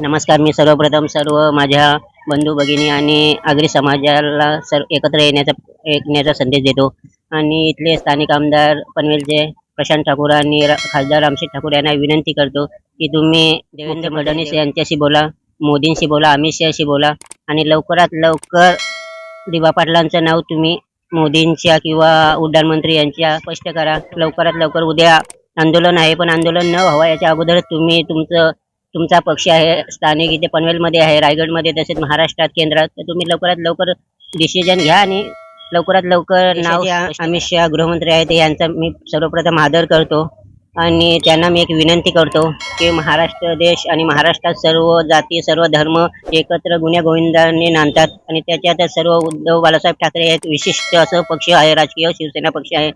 नमस्कार मी सर्वप्रथम सर्व माझ्या बंधू भगिनी आणि आगरी समाजाला सर्व एकत्र येण्याचा येण्याचा संदेश देतो. आणि इथले स्थानिक आमदार पनवेलचे प्रशांत ठाकूर आणि खासदार रामशेठ ठाकूर यांना विनंती करतो की तुम्ही देवेंद्र फडणवीस यांच्याशी बोला मोदींशी बोला अमित शहाशी बोला आणि लवकरात लवकर दिवा पाटलांचं नाव तुम्ही मोदींच्या किंवा उड्डाण मंत्री यांच्या स्पष्ट करा. लवकरात लवकर उद्या आंदोलन आहे पण आंदोलन न व्हावं याच्या अगोदर तुम्ही तुमचं तुमचा पक्ष आहे स्थानिक इथे पनवेलमध्ये आहे रायगडमध्ये तसेच महाराष्ट्रात केंद्रात. तर तुम्ही लवकरात लवकर डिसिजन घ्या आणि लवकरात लवकर नाव अमित शहा गृहमंत्री आहेत यांचा मी सर्वप्रथम आदर करतो. आणि त्यांना मी एक विनंती करतो की महाराष्ट्र देश आणि महाराष्ट्रात सर्व जाती सर्व धर्म एकत्र गुन्ह्या गोविंदाने नांदतात. आणि त्याच्यात सर्व उद्धव बाळासाहेब ठाकरे आहेत विशिष्ट असं पक्ष आहे राजकीय शिवसेना पक्ष आहे.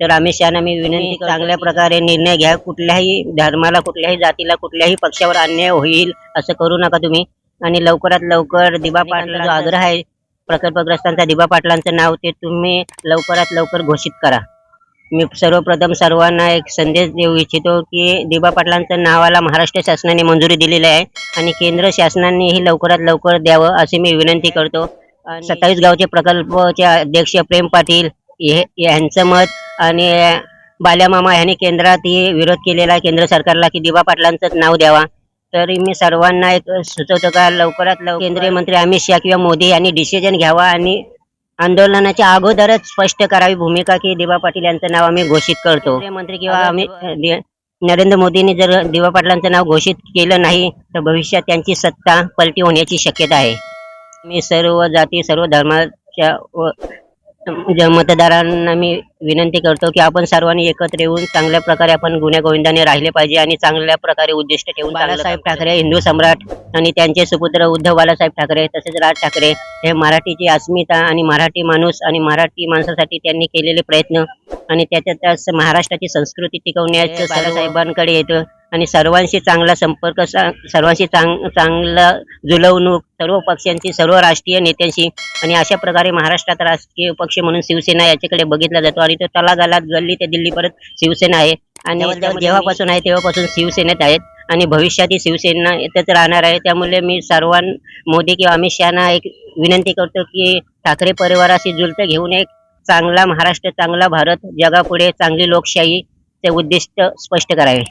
तर अमित शहाना मी विनंती चांगल्या प्रकारे निर्णय घ्या. कुठल्याही धर्माला कुठल्याही जातीला कुठल्याही पक्षावर अन्याय होईल असं करू नका तुम्ही. आणि लवकरात लवकर दिबा पाटला जो आग्रह आहे प्रकल्पग्रस्तांचा दिबा पाटलांचं नाव ते तुम्ही लवकरात लवकर घोषित करा. मी सर्वप्रथम सर्वांना एक संदेश देऊ इच्छितो की दिबा पाटलांचं नावाला महाराष्ट्र शासनाने मंजुरी दिलेली आहे आणि केंद्र शासनानेही लवकरात लवकर द्यावं अशी मी विनंती करतो. सत्तावीस गावचे प्रकल्पचे अध्यक्ष प्रेम पाटील हे यांचं मत आणि बाल्यामामा यांनी केंद्रातही विरोध केलेला आहे केंद्र सरकारला की दिबा पाटलांचंच नाव द्यावा. तरी मी सर्वांना एक सुचवतो का लवकरात लवकर केंद्रीय मंत्री अमित शहा किंवा मोदी यांनी डिसिजन घ्यावा आणि आंदोलनाच्या अगोदरच स्पष्ट करावी भूमिका की दिबा पाटील यांचं नाव आम्ही घोषित करतो. मंत्री किंवा आम्ही नरेंद्र मोदींनी जर दिबा पाटलांचं नाव घोषित केलं नाही तर भविष्यात त्यांची सत्ता पलटी होण्याची शक्यता आहे. मी सर्व जाती सर्व धर्माच्या मतदारांना मी विनंती करतो की आपण सर्वांनी एकत्र येऊन चांगल्या प्रकारे आपण गुन्ह्या गोविंदाने राहिले पाहिजे आणि चांगल्या प्रकारे उद्दिष्ट ठेवून बाळासाहेब ठाकरे हिंदू सम्राट आणि त्यांचे सुपुत्र उद्धव बाळासाहेब ठाकरे तसेच राज ठाकरे हे मराठीची अस्मिता आणि मराठी माणूस आणि मराठी माणसासाठी त्यांनी केलेले प्रयत्न आणि त्याच्यातच महाराष्ट्राची संस्कृती टिकवण्याचं बाळासाहेबांकडे येतं. आणि सर्वांशी चांगला संपर्क सर्वांशी चांग चांगलं जुलवणूक सर्व पक्षांची सर्व राष्ट्रीय नेत्यांशी आणि अशा प्रकारे महाराष्ट्रात राजकीय पक्ष म्हणून शिवसेना याच्याकडे बघितला जातो. आणि तो तलागालात गल्ली ते दिल्ली परत शिवसेना आहे. आणि जेव्हापासून आहे तेव्हापासून शिवसेनेत आहेत. आणि भविष्यातही शिवसेना येतच राहणार आहे. त्यामुळे मी सर्वां मोदी किंवा अमित शहाना एक विनंती करतो की ठाकरे परिवाराशी जुलतं घेऊन एक चांगला महाराष्ट्र चांगला भारत जगापुढे चांगली लोकशाही ते उद्दिष्ट स्पष्ट करावे.